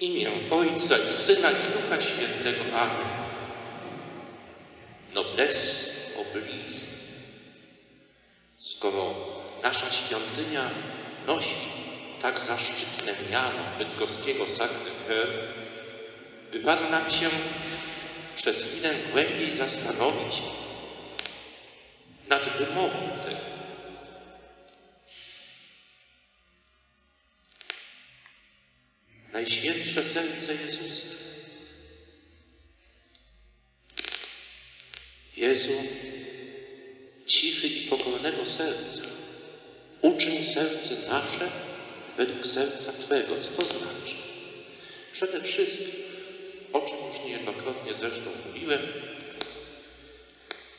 Imię Ojca i Syna i Ducha Świętego. Amen. Noblesse oblige. Skoro nasza świątynia nosi tak zaszczytne miano bydgoskiego Sacré-Cœur, wypada nam się przez chwilę głębiej zastanowić nad wymową Najświętsze serce Jezusa. Jezu, cichy i pokornego serca, uczyń serce nasze według serca Twego. Co to znaczy? Przede wszystkim, o czym już niejednokrotnie zresztą mówiłem,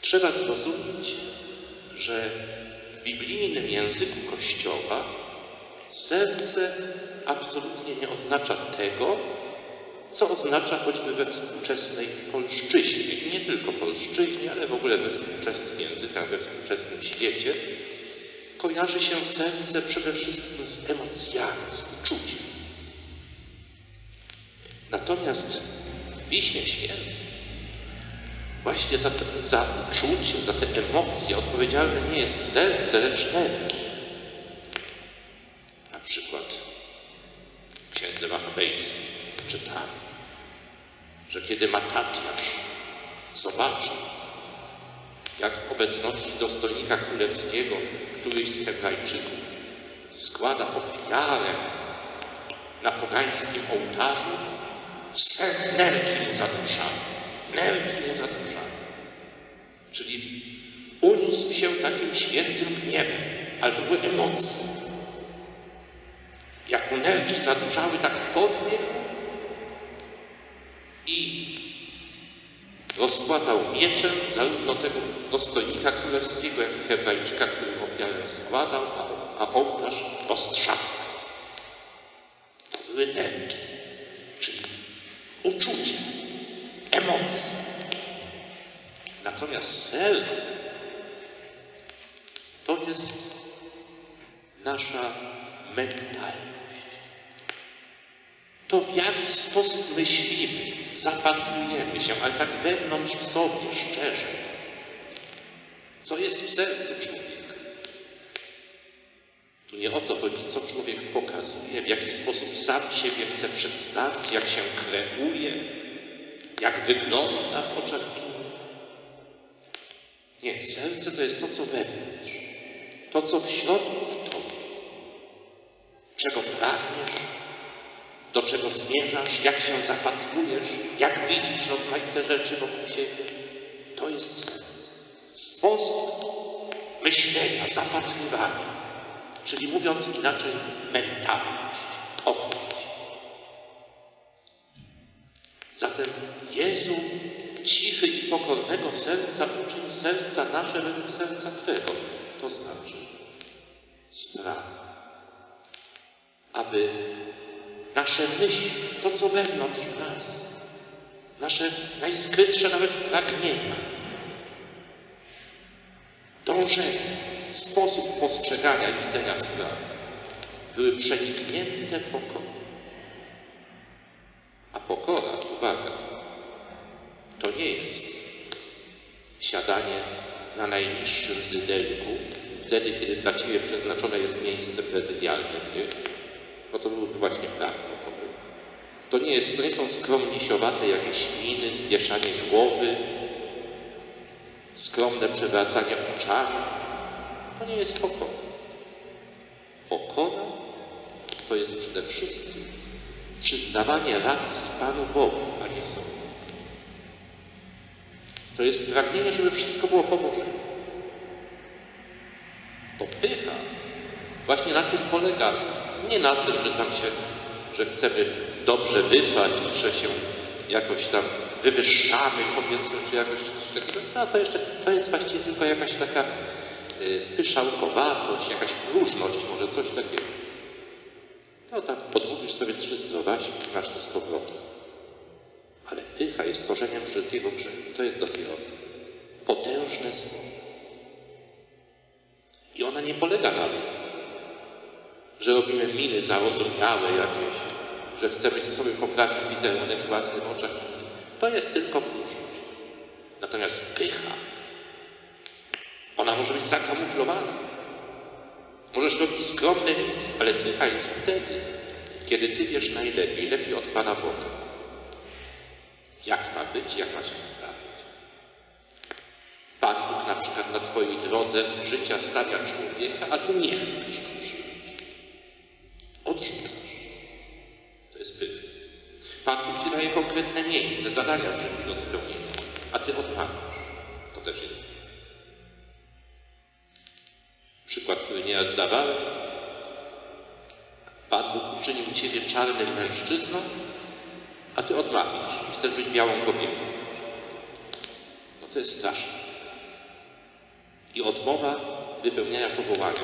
trzeba zrozumieć, że w biblijnym języku Kościoła serce absolutnie nie oznacza tego, co oznacza choćby we współczesnej polszczyźnie. Nie tylko polszczyźnie, ale w ogóle we współczesnych językach, we współczesnym świecie. Kojarzy się serce przede wszystkim z emocjami, z uczuciem. Natomiast w Piśmie Świętym właśnie za, te, za uczucie, za te emocje odpowiedzialne nie jest serce, lecz nerki. Na przykład w Księdze Machabejskiej czytamy, że kiedy Matatiasz zobaczył, jak w obecności dostojnika królewskiego któryś z Hebrajczyków składa ofiarę na pogańskim ołtarzu, ser nerki mu zaduszały. Nerki mu zaduszały. Czyli uniósł się takim świętym gniewem, ale to były emocje. Jak mu nerki zaduszały, tak podbiegł i rozkładał mieczem zarówno tego dostojnika królewskiego, jak i Hebrajczyka, który ofiarę składał, a, a ołtarz roztrzaskał. To były nerki, czyli uczucie, emocje. Natomiast serce to jest nasza mentalność. To w jaki sposób myślimy, zapatrujemy się, ale tak wewnątrz w sobie, szczerze. Co jest w sercu człowieka? Tu nie o to chodzi, co człowiek pokazuje, w jaki sposób sam siebie chce przedstawić, jak się kreuje, jak wygląda w oczach innych. Nie, serce to jest to, co wewnątrz, to, co w środku w tobie, czego zmierzasz, jak się zapatrujesz, jak widzisz rozmaite rzeczy wokół siebie. To jest serce. Sposób myślenia, zapatrywania, czyli mówiąc inaczej, mentalność. O to chodzi. Zatem Jezu, cichy i pokornego serca, uczyń serca nasze według serca Twego. To znaczy spraw, aby nasze myśli, to co wewnątrz nas, nasze najskrytsze nawet pragnienia, dążenia, sposób postrzegania i widzenia spraw były przeniknięte pokorą. A pokora, uwaga, to nie jest siadanie na najniższym zydelku, wtedy, kiedy dla Ciebie przeznaczone jest miejsce prezydialne gdzieś, no to byłby właśnie brak pokory. To nie, jest, to nie są skromnisiowate jakieś miny, zwieszanie głowy, skromne przewracanie oczami. To nie jest pokora. Pokora to jest przede wszystkim przyznawanie racji Panu Bogu, a nie sobie. To jest pragnienie, żeby wszystko było po Bożemu. Bo pycha właśnie na tym polega. Nie na tym, że tam się, że chcemy dobrze wypaść, że się jakoś tam wywyższamy, powiedzmy, czy jakoś coś takiego. No to jeszcze, to jest właściwie tylko jakaś taka y, pyszałkowatość, jakaś próżność, może coś takiego. No tak, odmówisz sobie trzy zdrowaśki, masz to z powrotem. Ale pycha jest korzeniem wszelkiego grzechu. To jest dopiero potężne zło. I ona nie polega na tym, że robimy miny zarozumiałe jakieś, że chcemy sobie poprawić wizerunek w oczach innych. To jest tylko próżność. Natomiast pycha, ona może być zakamuflowana. Możesz robić skromne ale pycha jest wtedy, kiedy Ty wiesz najlepiej, lepiej od Pana Boga, jak ma być, jak ma się stawiać. Pan Bóg na przykład na Twojej drodze życia stawia człowieka, a Ty nie chcesz go przyjąć. Odrzucasz. Pan Bóg Ci daje konkretne miejsce, zadania w życiu do spełnienia, a Ty odmawiasz. To też jest. Przykład, który nieraz dawałem. Pan Bóg uczynił Ciebie czarnym mężczyzną, a Ty odmawiasz i chcesz być białą kobietą. No to jest straszne. I odmowa wypełniania powołania.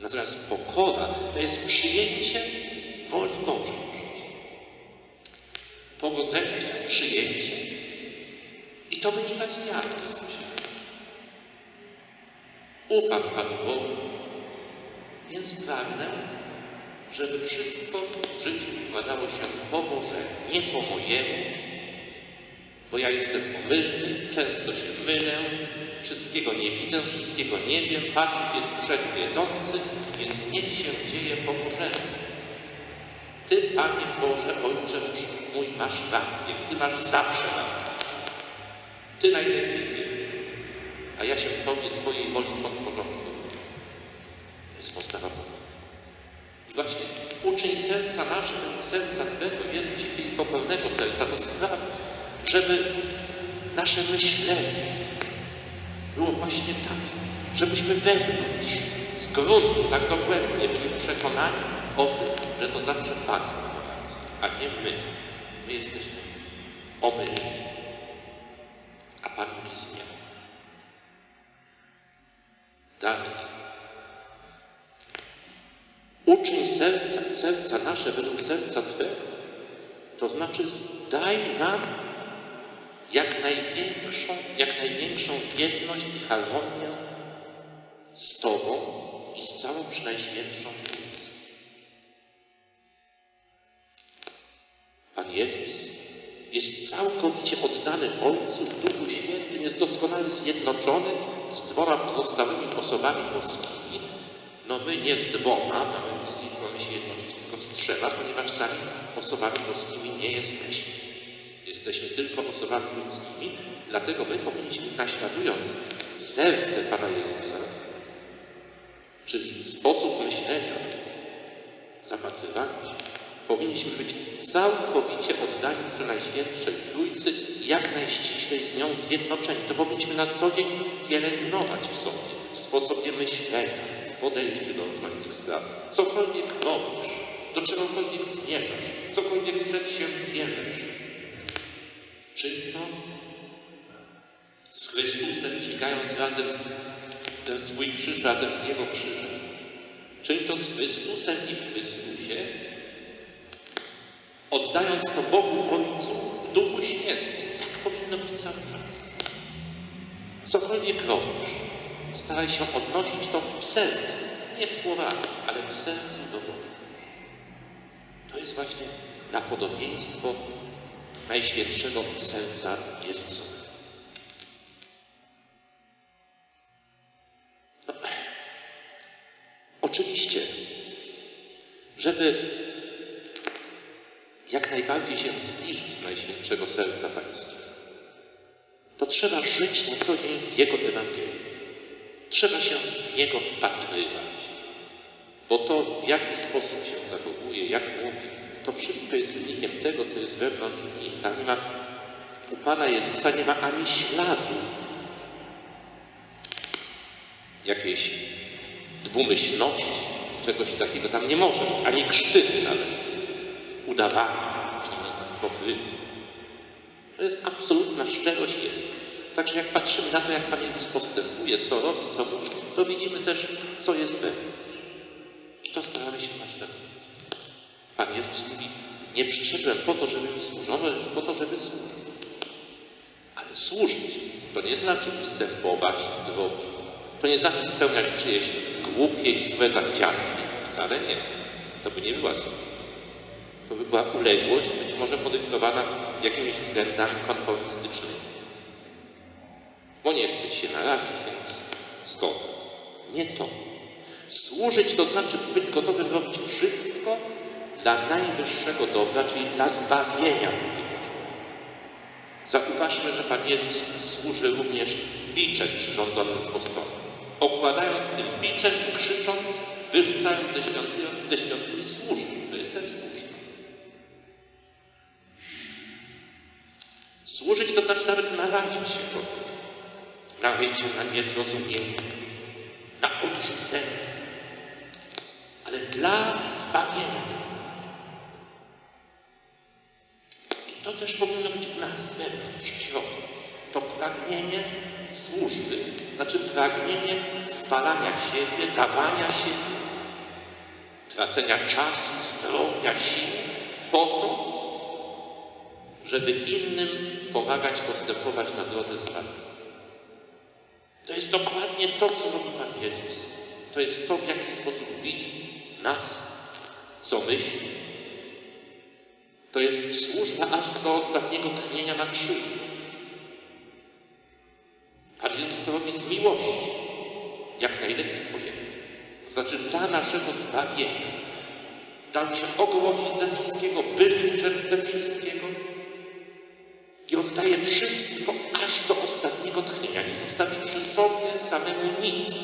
Natomiast pokora to jest przyjęcie woli Bożej się, przyjęcie. I to wynika z wiary bezpośrednio. Ufam Panu Bogu, więc pragnę, żeby wszystko w życiu układało się po Bożemu, nie po mojemu, bo ja jestem pomylny, często się mylę, wszystkiego nie widzę, wszystkiego nie wiem, Pan jest wszechwiedzący, więc niech się dzieje po Bożemu. Panie Boże, Ojcze mój, masz rację, Ty masz zawsze rację. Ty najlepiej wiesz, a ja się Tobie, Twojej woli podporządkuję. To jest postawa Boga. I właśnie uczyń serca nasze, serca Twego, jest i pokornego serca, to spraw, żeby nasze myślenie było właśnie takie, żebyśmy wewnątrz, z gruntu, tak dogłębnie byli przekonani o tym, że to zawsze Pan ma rację, a nie my. My jesteśmy omylni, a Pan Bóg jest nie. Dalej. Uczyń serca, serca nasze według serca Twego. To znaczy daj nam jak największą, jak największą jedność i harmonię z Tobą i z całą przynajświętszą Trójcą. Jest całkowicie oddany Ojcu w Duchu Świętym, jest doskonale zjednoczony z dwoma pozostałymi osobami boskimi. No my nie z dwoma mamy, mamy się jednoczyć tylko z trzema, ponieważ sami osobami boskimi nie jesteśmy. Jesteśmy tylko osobami ludzkimi, dlatego my powinniśmy, naśladując serce Pana Jezusa, czyli sposób myślenia, zapatrywania się, powinniśmy być całkowicie oddani przy Najświętszej Trójcy jak najściślej z nią zjednoczeni. To powinniśmy na co dzień pielęgnować w sobie, w sposobie myślenia, w podejściu do rozmaitych spraw. Cokolwiek robisz, do czegokolwiek zmierzasz, cokolwiek przedsiębierzesz, czyń to z Chrystusem, dźwigając razem z, ten swój krzyż razem z Jego krzyżem. Czyń to z Chrystusem i w Chrystusie, oddając to Bogu Ojcu w Duchu Świętym. Tak powinno być cały czas. Cokolwiek robisz, staraj się odnosić to w sercu, nie słowami, ale w sercu do Boga. To jest właśnie napodobieństwo Najświętszego Serca Jezusa. No, oczywiście, żeby najbardziej się zbliżyć do Najświętszego Serca Pańskiego, to trzeba żyć na co dzień Jego Ewangelią. Trzeba się w Niego wpatrywać, bo to w jaki sposób się zachowuje, jak mówi, to wszystko jest wynikiem tego, co jest wewnątrz nim. Tam nie ma, u Pana Jezusa nie ma ani śladu jakiejś dwumyślności, czegoś takiego. Tam nie może być, ani krztyny nawet, udawania, hipokryzji. To jest absolutna szczerość jedność. Także jak patrzymy na to, jak Pan Jezus postępuje, co robi, co mówi, to widzimy też, co jest wewnątrz. I to staramy się naśladować. Pan Jezus mówi, nie przyszedłem po to, żeby mi służono, lecz po to, żeby służyć. Ale służyć to nie znaczy ustępować z drogi. To nie znaczy spełniać czyjeś głupie i złe zachcianki. Wcale nie. To by nie była służba. To by była uległość, być może podyktowana jakimiś względami konformistycznymi. Bo nie chce się narazić, więc zgoda. Nie to. Służyć to znaczy być gotowym robić wszystko dla najwyższego dobra, czyli dla zbawienia. Zauważmy, że Pan Jezus służy również biczem przyrządzonym z postronów. Okładając tym biczem i krzycząc, wyrzucając ze świątyni, ze świątyni służby. To jest też służba. Służyć to znaczy nawet narazić się kogoś. Narazić się na niezrozumienie, na odrzucenie, ale dla zbawienia. I to też powinno być w nas, wewnątrz, w środku. To pragnienie służby, znaczy pragnienie spalania siebie, dawania siebie, tracenia czasu, zdrowia, sił po to, żeby innym pomagać postępować na drodze zbawienia. To jest dokładnie to, co robi Pan Jezus. To jest to, w jaki sposób widzi nas, co myśli. To jest służba aż do ostatniego tchnienia na krzyżu. Pan Jezus to robi z miłości, jak najlepiej pojęte. To znaczy dla naszego zbawienia. Dał się ogołocić ze wszystkiego, wyżyć ze wszystkiego i oddaje wszystko aż do ostatniego tchnienia. Nie zostawi przy sobie samemu nic,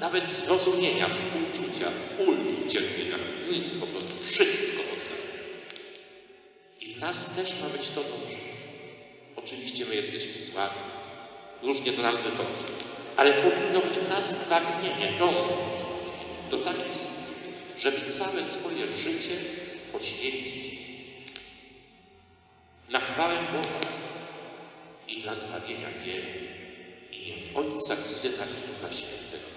nawet zrozumienia, współczucia, ulgi w cierpieniach. Nic, po prostu wszystko oddaje. I nas też ma być to dobrze. Oczywiście my jesteśmy słabi. Różnie to nam wychodzi. Ale powinno być w nas pragnienie, dążyć do takiej służby, żeby całe swoje życie poświęcić na chwałę Boga i dla zbawienia wielu. W imię Ojca i Syna i Ducha Świętego.